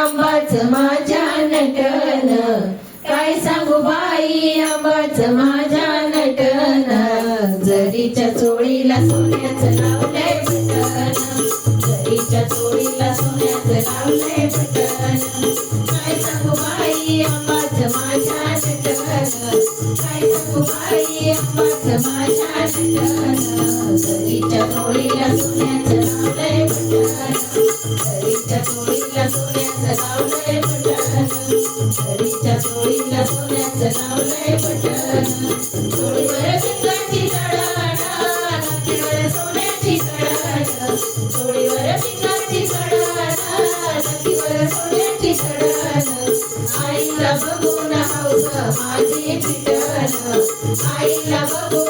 आंबाच माझ्या नटन. काय सांगू बाई आंबाच माझ्या नटन. जरीच्या चोळीला सोन्याच पटन जरीच्या चोळीला सोन्याचं पटन काय सांगू बाई माझ्या नटन. काय सांगू बाई माझ्या नटन. जरीच्या चोळीला सोन्याचं लावलंय पटन चोळीच्या चोळीला सोन्याचं नाव नाही पटलं चोळीवर सिंगाची चढाडा नक्कीवर सोन्याची चढाडा चोळीवर सिंगाची चढाडा नक्कीवर सोन्याची चढाडा आईला बघून हौस माझे पिटलं आईला बघून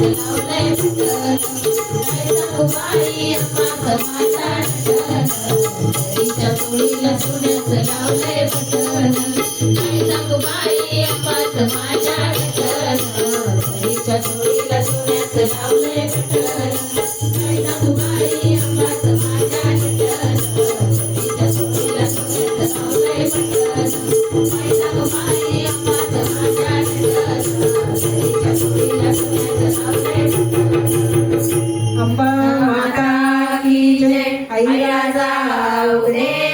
माझा जय आई राजा